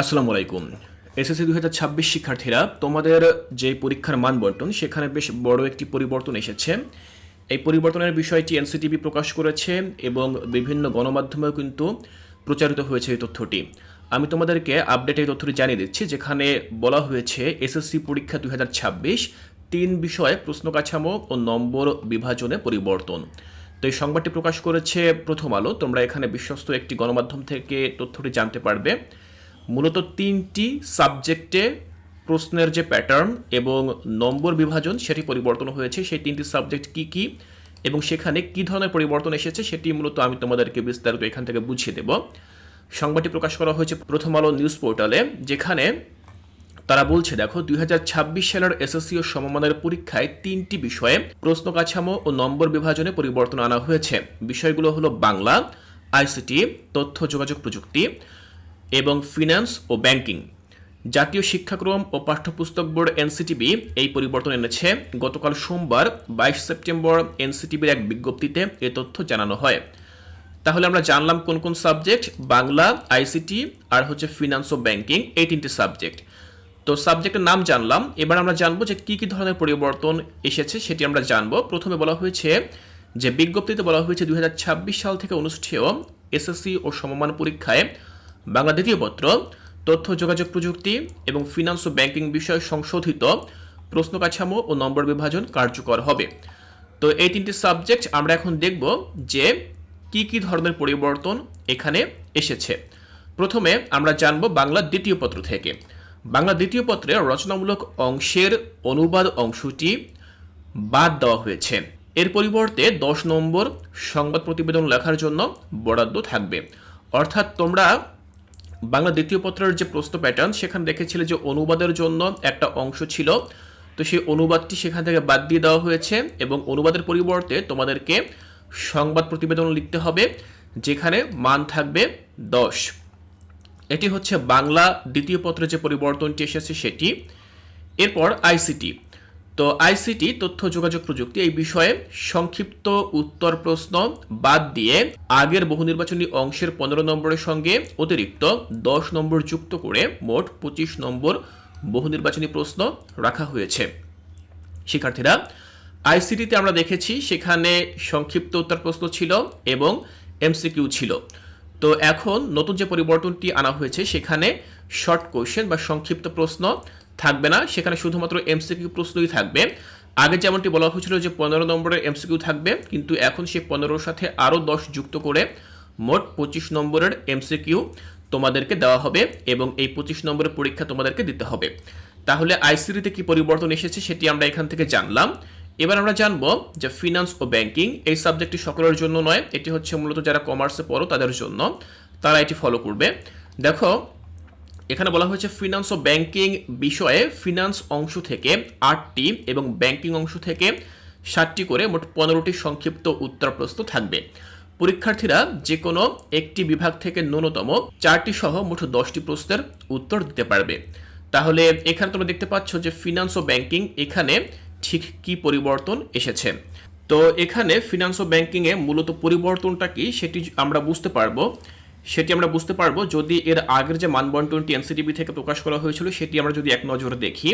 আসসালামু আলাইকুম। এসএসসি হাজার ছাব্বিশ শিক্ষার্থীরা, তোমাদের যে পরীক্ষার মান বন্টন, সেখানে বেশ বড় একটি পরিবর্তন এসেছে। এই পরিবর্তনের বিষয়টি এনসিটিভি প্রকাশ করেছে এবং বিভিন্ন গণমাধ্যমেও কিন্তু প্রচারিত হয়েছে এই তথ্যটি। আমি তোমাদেরকে আপডেট এই তথ্যটি জানিয়ে দিচ্ছি, যেখানে বলা হয়েছে এসএসসি পরীক্ষা ছাব্বিশ, তিন বিষয়ে প্রশ্ন কাঠামো ও নম্বর বিভাজনে পরিবর্তন। তো এই সংবাদটি প্রকাশ করেছে প্রথম আলো। তোমরা এখানে বিশ্বস্ত একটি গণমাধ্যম থেকে তথ্যটি জানতে পারবে। মূলত তিনটি সাবজেক্টে প্রশ্নের যে প্যাটার্ন এবং নম্বর বিভাজন সেটি পরিবর্তন হয়েছে। সেই তিনটি সাবজেক্ট কি কি এবং সেখানে কি ধরনের পরিবর্তন এসেছে সেটি মূলত আমি তোমাদেরকে বিস্তারিত এখান থেকে বুঝিয়ে দেব। সংবাদটি প্রকাশ করা হয়েছে প্রথম আলো নিউজ পোর্টালে, যেখানে তারা বলছে, দেখো, দুই হাজার ছাব্বিশ সালের এসএসসি ও সমমানের পরীক্ষায় তিনটি বিষয়ে প্রশ্ন কাঠামো ও নম্বর বিভাজনে পরিবর্তন আনা হয়েছে। বিষয়গুলো হলো বাংলা, আইসিটি, তথ্য, যোগাযোগ প্রযুক্তি। এবং ফিনান্স ও ব্যাংকিং। জাতীয় শিক্ষাক্রম ও পাঠ্যপুস্তক বোর্ড এনসিটিবি এই পরিবর্তন এনেছে। গতকাল সোমবার, বাইশ সেপ্টেম্বর, এনসিটিবির এক বিজ্ঞপ্তিতে এ তথ্য জানানো হয়। তাহলে আমরা জানলাম কোন কোন সাবজেক্ট, বাংলা, আইসিটি আর হচ্ছে ফিনান্স ও ব্যাংকিং এই তিনটি সাবজেক্ট। তো সাবজেক্টের নাম জানলাম। এবার আমরা জানব যে কী কী ধরনের পরিবর্তন এসেছে সেটি আমরা জানব। প্রথমে বলা হয়েছে যে বিজ্ঞপ্তিতে বলা হয়েছে দুই হাজার ছাব্বিশ সাল থেকে অনুষ্ঠেয় এসএসসি ও সমমান পরীক্ষায় বাংলা দ্বিতীয় পত্র, তথ্য, যোগাযোগ প্রযুক্তি এবং ফিনান্স ও ব্যাংকিং বিষয়ে সংশোধিত প্রশ্ন কাঠামো ও নম্বর বিভাজন কার্যকর হবে। তো এই তিনটি সাবজেক্ট আমরা এখন দেখব যে কি কি ধরনের পরিবর্তন এখানে এসেছে। প্রথমে আমরা জানব বাংলা দ্বিতীয় পত্র থেকে। বাংলা দ্বিতীয় পত্রে রচনামূলক অংশের অনুবাদ অংশটি বাদ দেওয়া হয়েছে। এর পরিবর্তে দশ নম্বর সংবাদ প্রতিবেদন লেখার জন্য বরাদ্দ থাকবে। অর্থাৎ তোমরা বাংলা দ্বিতীয় পত্রের যে প্রশ্ন প্যাটার্ন সেখানে দেখেছিলে যে অনুবাদের জন্য একটা অংশ ছিল। তো সেই অনুবাদটি সেখান থেকে বাদ দিয়ে দেওয়া হয়েছে এবং অনুবাদের পরিবর্তে তোমাদেরকে সংবাদ প্রতিবেদন লিখতে হবে, যেখানে মান থাকবে দশ। এটি হচ্ছে বাংলা দ্বিতীয় পত্রে যে পরিবর্তনটি এসেছে সেটি। এরপর আইসিটি তো আইসিটি, তথ্য, যোগাযোগ প্রযুক্তি এই বিষয়ে সংক্ষিপ্ত উত্তর প্রশ্ন বাদ দিয়ে আগের বহু নির্বাচনী অংশের পনেরো নম্বরের সঙ্গে অতিরিক্ত দশ নম্বর যুক্ত করে মোট পঁচিশ নম্বর বহু নির্বাচনী প্রশ্ন রাখা হয়েছে। শিক্ষার্থীরা, আইসিটিতে আমরা দেখেছি সেখানে সংক্ষিপ্ত উত্তর প্রশ্ন ছিল এবং এমসিকিউ ছিল। তো এখন নতুন যে পরিবর্তনটি আনা হয়েছে, সেখানে শর্ট কোয়েশ্চেন বা সংক্ষিপ্ত প্রশ্ন থাকবে না। সেখানে শুধুমাত্র এমসিকিউ প্রশ্নই থাকবে। আগে যেমনটি বলা হয়েছিল যে পনেরো নম্বরের এমসিকিউ থাকবে, কিন্তু এখন সে পনেরোর সাথে আরও দশ যুক্ত করে মোট পঁচিশ নম্বরের এমসিকিউ তোমাদেরকে দেওয়া হবে এবং এই পঁচিশ নম্বরের পরীক্ষা তোমাদেরকে দিতে হবে। তাহলে আইসিডিতে কি পরিবর্তন এসেছে সেটি আমরা এখান থেকে জানলাম। এবার আমরা জানব যে ফিনান্স ও ব্যাংকিং এই সাবজেক্টটি সকলের জন্য নয়, এটি হচ্ছে মূলত যারা কমার্সে পড়ো তাদের জন্য। তারা এটি ফলো করবে। দেখো এখানে বলা হয়েছে ফিনান্স ও ব্যাংকিং বিষয়ে ফিনান্স অংশ থেকে আটটি এবং ব্যাংকিং অংশ থেকে ষাটটি করে মোট পনেরোটি সংক্ষিপ্ত উত্তর প্রশ্ন থাকবে। পরীক্ষার্থীরা যে কোনো একটি বিভাগ থেকে ন্যূনতম চারটি সহ মোট দশটি প্রশ্নের উত্তর দিতে পারবে। তাহলে এখানে তোমরা দেখতে পাচ্ছ যে ফিনান্স ও ব্যাংকিং এখানে ঠিক কি পরিবর্তন এসেছে। তো এখানে ফিনান্স ও ব্যাংকিংয়ে মূলত পরিবর্তনটা কি সেটি আমরা বুঝতে পারব। সেটি আমরা বুঝতে পারব। যদি এর আগের যে মানবন্টনটি এনসিটিভি থেকে প্রকাশ করা হয়েছিল, সেটি আমরা যদি এক নজরে দেখি।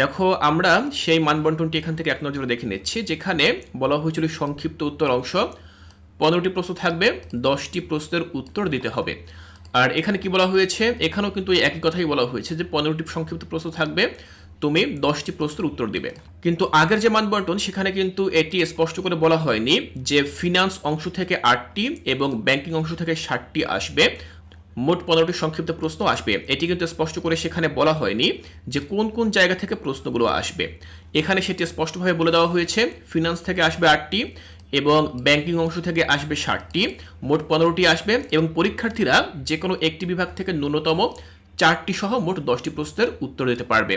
দেখো, আমরা সেই মানবন্টনটি এখান থেকে এক নজরে দেখে নিচ্ছি, যেখানে বলা হয়েছিল সংক্ষিপ্ত উত্তর অংশ, পনেরোটি প্রশ্ন থাকবে, দশটি প্রশ্নের উত্তর দিতে হবে। আর এখানে কি বলা হয়েছে? এখানেও কিন্তু একই কথাই বলা হয়েছে যে, পনেরোটি সংক্ষিপ্ত প্রশ্ন থাকবে। তুমি দশটি প্রশ্নের উত্তর দিবে। কিন্তু আগের যে মানবন্টন, সেখানে কিন্তু এটি স্পষ্ট করে বলা হয়নি যে ফিনান্স অংশ থেকে আটটি এবং ব্যাংকিং অংশ থেকে ষাটটি আসবে। মোট পনেরোটি সংক্ষিপ্ত প্রশ্ন আসবে। এটি কিন্তু স্পষ্ট করে সেখানে বলা হয়নি যে কোন কোন জায়গা থেকে প্রশ্নগুলো আসবে। এখানে সেটি স্পষ্টভাবে বলে দেওয়া হয়েছে ফিনান্স থেকে আসবে আটটি এবং ব্যাংকিং অংশ থেকে আসবে ষাটটি। মোট পনেরোটি আসবে এবং পরীক্ষার্থীরা যে কোনো একটি বিভাগ থেকে ন্যূনতম চারটি সহ মোট দশটি প্রশ্নের উত্তর দিতে পারবে।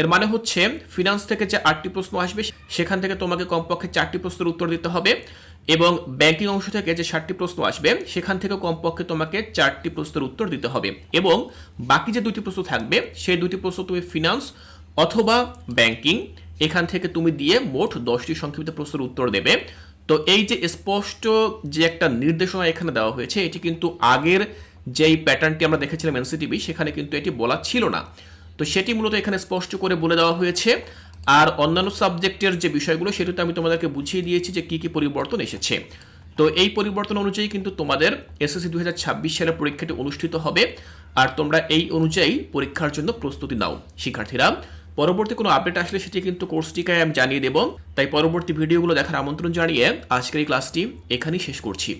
এর মানে হচ্ছে ফিনান্স থেকে যে আটটি প্রশ্ন আসবে, সেখান থেকে তোমাকে কমপক্ষে চারটি প্রশ্নের উত্তর দিতে হবে এবং ব্যাংকিং অংশ থেকে যে ষাটটি প্রশ্ন আসবে, সেখান থেকে কমপক্ষে তোমাকে চারটি প্রশ্নের উত্তর দিতে হবে এবং বাকি যে দুটি প্রশ্ন থাকবে, সেই দুটি প্রশ্ন তুমি ফিনান্স অথবা ব্যাংকিং এখান থেকে তুমি দিয়ে মোট দশটি সংক্ষিপ্ত প্রশ্নের উত্তর দেবে। তো এই যে স্পষ্ট যে একটা নির্দেশনা এখানে দেওয়া হয়েছে, এটি কিন্তু আগের যেই প্যাটার্নটি আমরা দেখেছিলাম এনসিটিভি, সেখানে কিন্তু এটি বলা ছিল না। তো সেটি মূলত এখানে স্পষ্ট করে বলে দেওয়া হয়েছে। আর অন্যান্য সাবজেক্টের যে বিষয়গুলো, সেটাতে আমি তোমাদেরকে বুঝিয়ে দিয়েছি যে কী কী পরিবর্তন এসেছে। তো এই পরিবর্তন অনুযায়ী কিন্তু তোমাদের এসএসসি দু সালের পরীক্ষাটি অনুষ্ঠিত হবে। আর তোমরা এই অনুযায়ী পরীক্ষার জন্য প্রস্তুতি নাও, শিক্ষার্থীরা। পরবর্তী কোনো আপডেট আসলে সেটি কিন্তু কোর্সটিকায় আমি জানিয়ে দেব। তাই পরবর্তী ভিডিওগুলো দেখার আমন্ত্রণ জানিয়ে আজকের এই ক্লাসটি এখানেই শেষ করছি।